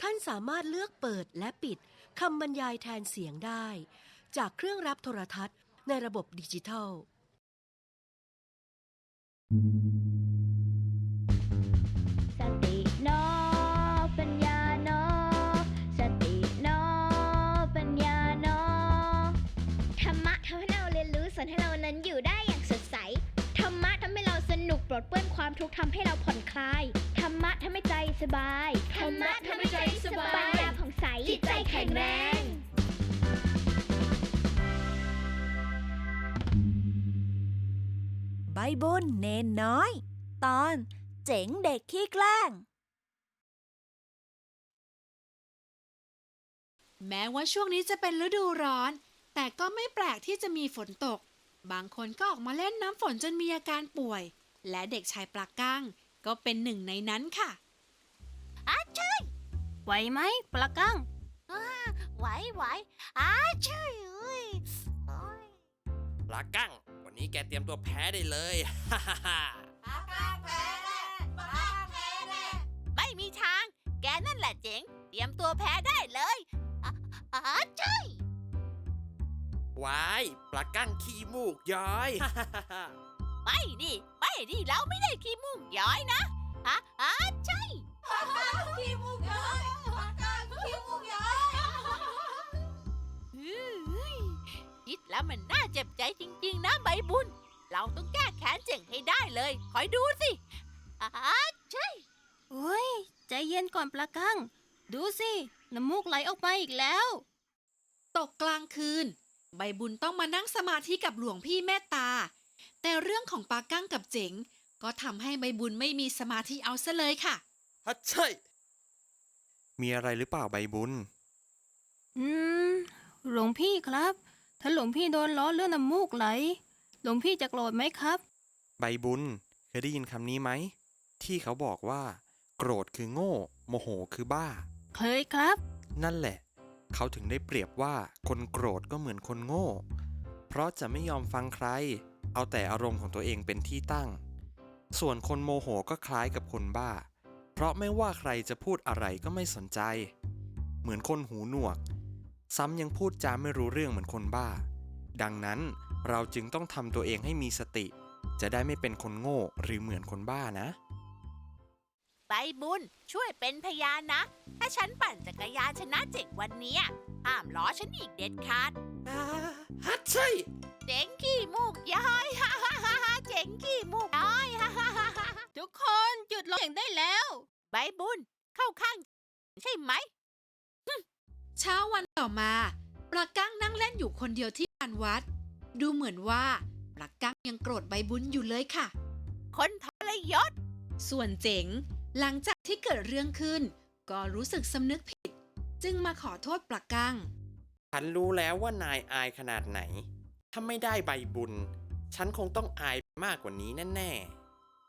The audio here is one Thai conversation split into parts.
ท่านสามารถเลือกเปิดและปิดคำบรรยายแทนเสียงได้ จากเครื่องรับโทรทัศน์ในระบบดิจิทัล สติโนปัญญาโนสติโนปัญญาโนธรรมะทำให้เราเรียนรู้สอนให้เรานั้นอยู่ได้อย่างสดใส ธรรมะทำให้เราสนุกปลดเปลื้อง ความทุกข์ทำให้เราผ่อนคลาย ธรรมะทำให้ใจสบาย ธรรมะทำให้ใจสบาย ปัญญาผ่องใสจิตใจแข็งแรงใบบุญเนนน้อย ตอนเจ๋งเด็กขี้แกล้ง แม้ว่าช่วงนี้จะเป็นฤดูร้อน แต่ก็ไม่แปลกที่จะมีฝนตก บางคนก็ออกมาเล่นน้ำฝนจนมีอาการป่วย และเด็กชายปลาก้าง ก็เป็นหนึ่งในนั้นค่ะไหวไหมปลากังไหวไหวอ้าช่วยเอ้ยปลากั้งวันนี้แกเตรียมตัวแพ้ได้เลยฮ่าฮ่าฮ่าไม่มีทาง แกนั่นแหละเจ๋ง เตรียมตัวแพ้ได้เลยอะอ่าใช่วายปลากั้งขี้มูกย้อยฮ่าฮ่าฮ่าฮ่า ไม่ดิไม่ดิเราไม่ได้ขี้มูกย้อยนะอะอ่าใช่ขี้มูกย้อยขี้มูกย้อยคิดแล้วมันน่าเจ็บใจจริง ๆ นะใบบุญ เราต้องแก้แค้นเจ๋งให้ได้เลย คอยดูสิอ่าใช่โอ้ยใจเย็นก่อนปลากัง ดูสิน้ำมูกไหลออกมาอีกแล้ว ตกกลางคืน ใบบุญต้องมานั่งสมาธิกับหลวงพี่เมตตา แต่เรื่องของปลากั้งกับเจ๋ง ก็ทำให้ใบบุญไม่มีสมาธิเอาซะเลยค่ะ ฮัทใช่ มีอะไรหรือเปล่าใบบุญ อืม หลวงพี่ครับ ถ้าหลวงพี่โดนล้อเรื่องน้ำมูกไหล หลวงพี่จะโกรธไหมครับ ใบบุญ เคยได้ยินคำนี้ไหม ที่เขาบอกว่า โกรธคือโง่ โมโหคือบ้า เคยครับ นั่นแหละ เขาถึงได้เปรียบว่าคนโกรธก็เหมือนคนโง่ เพราะจะไม่ยอมฟังใคร เอาแต่อารมณ์ของตัวเองเป็นที่ตั้ง ส่วนคนโมโหก็คล้ายกับคนบ้า เพราะไม่ว่าใครจะพูดอะไรก็ไม่สนใจ เหมือนคนหูหนวก ซ้ำยังพูดจาไม่รู้เรื่องเหมือนคนบ้า ดังนั้นเราจึงต้องทำตัวเองให้มีสติ จะได้ไม่เป็นคนโง่หรือเหมือนคนบ้านะใบบุญช่วยเป็นพยานนะ ถ้าฉันปั่นจักรยานชนะเจ๋งวันเนี้ยห้ามล้อฉันอีกเด็ดขาดฮัทใช่ เจ๋งขี้มูกย้อยฮ่าฮ่าฮ่าฮ่าเจ๋งขี้มูกย้อยฮ่าฮ่าฮ่าฮ่าทุกคนหยุดร้องเสียงได้แล้ว ใบบุญเข้าข้าง ใช่ไหม เช้าวันต่อมาปลากั้งนั่งเล่นอยู่คนเดียวที่ลานวัด ดูเหมือนว่าปลากั้งยังโกรธใบบุญอยู่เลยค่ะ คนทรยศ ส่วนเจ๋งหลังจากที่เกิดเรื่องขึ้น ก็รู้สึกสำนึกผิด จึงมาขอโทษปลากั้ง ฉันรู้แล้วว่านายอายขนาดไหน ถ้าไม่ได้ใบบุญ ฉันคงต้องอายมากกว่านี้แน่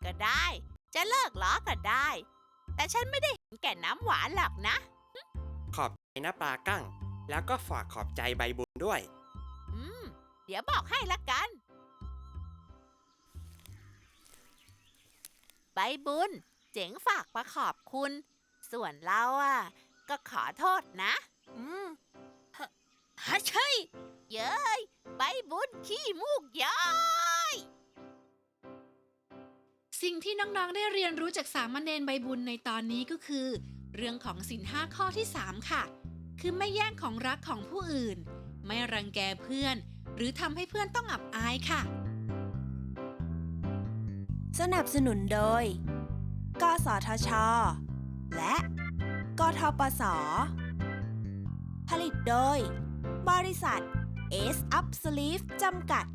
ก็ได้ จะเลิกล้อก็ได้ แต่ฉันไม่ได้เห็นแก่น้ำหวานหรอกนะ ๆ ขอบใจนะปลากั้ง แล้วก็ฝากขอบใจใบบุญด้วย อืม เดี๋ยวบอกให้ละกัน ใบบุญ เจ๋งฝากมาขอบคุณ ส่วนเราอะ ก็ขอโทษนะ อืมฮะฮะใช่ เย้ย ใบบุญขี้มูกย้อยสิ่งที่น้องๆได้เรียนรู้จากสามเณรใบบุญในตอนนี้ก็คือ เรื่องของสินห้าข้อที่ 3 ค่ะ คือไม่แย่งของรักของผู้อื่น ไม่รังแกเพื่อน หรือทำให้เพื่อนต้องอับอายค่ะ สนับสนุนโดย กสทช และ กทปส ผลิตโดย บริษัท เอสอัพสลีฟจำกัด